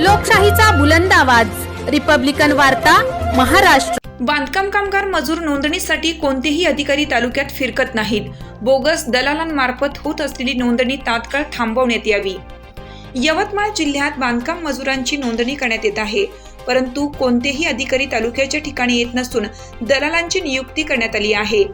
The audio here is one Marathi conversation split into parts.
लोकशाहीचा बुलंद आवाज. रिपब्लिकन वार्ता महाराष्ट्र. बांधकाम कामगार मजूर नोंदणीसाठी कोणतेही अधिकारी तालुक्यात फिरकत नाहीत. बोगस दलालांमार्फत होत असलेली नोंदणी तात्काळ थांबवण्यात यावी. यवतमाळ जिल्ह्यात बांधकाम मजुरांची नोंदणी करण्यात येत आहे. परंतु कोणतेही अधिकारी तालुक्याच्या ठिकाणी येत नसून दलालांची नियुक्ती करण्यात आली आहे.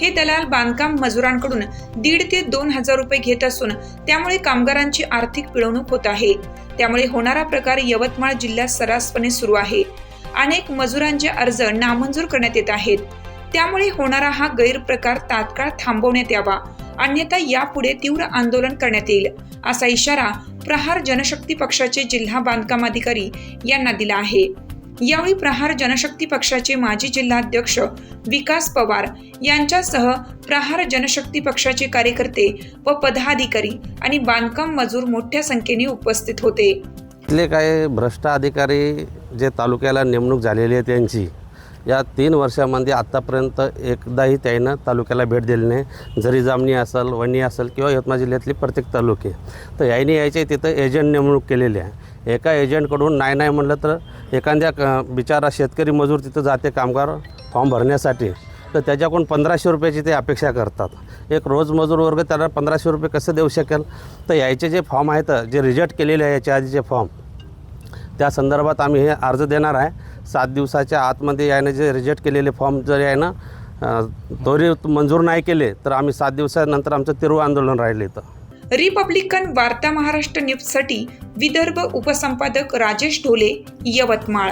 हे दलाल बांधकाम मजुरांकडून दीड ते दोन हजार रुपये घेत असून त्यामुळे कामगारांची आर्थिक पिळवणूक होत आहे. त्यामुळे होणारा प्रकार यवतमाळ जिल्ह्यात सर्रासपणे सुरू आहे. अनेक मजुरांचे अर्ज नामंजूर करण्यात येत आहेत. त्यामुळे होणारा हा गैरप्रकार तात्काळ थांबवण्यात यावा. अन्यथा यापुढे तीव्र आंदोलन करण्यात येईल असा इशारा प्रहार जनशक्ती पक्षाचे जिल्हा बांधकाम अधिकारी यांना दिला आहे. यावेळी प्रहार जनशक्ती पक्षाचे माजी जिल्हाध्यक्ष विकास पवार यांच्यासह प्रहार जनशक्ती पक्षाचे कार्यकर्ते व पदाधिकारी आणि बांधकाम मजूर मोठ्या संख्येने उपस्थित होते. इथले काही भ्रष्ट अधिकारी जे तालुक्याला नेमणूक झालेली आहे त्यांची या तीन वर्षामध्ये आत्तापर्यंत एकदाही त्यानं तालुक्याला भेट दिली नाही. जरी जामणी असेल वणी असेल किंवा यवतमाळ जिल्ह्यातली प्रत्येक तालुके. तर यायने यायचे तिथं एजंट नेमणूक केलेली आहे. एका एजंटकडून नाही नाही म्हटलं तर एखाद्या क बिचारा शेतकरी मजूर तिथं जाते कामगार फॉर्म भरण्यासाठी तर त्याच्याकडून पंधराशे रुपयाची ते अपेक्षा करतात. एक रोज मजूर वर्ग त्याला पंधराशे रुपये कसं देऊ शकेल? तर यायचे जे फॉर्म आहेत जे रिजेक्ट केलेले आहे याच्या आधीचे फॉर्म त्या संदर्भात आम्ही हे अर्ज देणार आहे. सात दिवसाच्या आतमध्ये यायनं जे रिजेक्ट केलेले फॉर्म जर यानं अं, त्वरित मंजूर नाही केले तर आम्ही सात दिवसानंतर आमचं तिरुव आंदोलन राहिलं इथं. रिपब्लिकन वार्ता महाराष्ट्र न्यूजसाठी विदर्भ उपसंपादक राजेश ढोले यवतमाळ.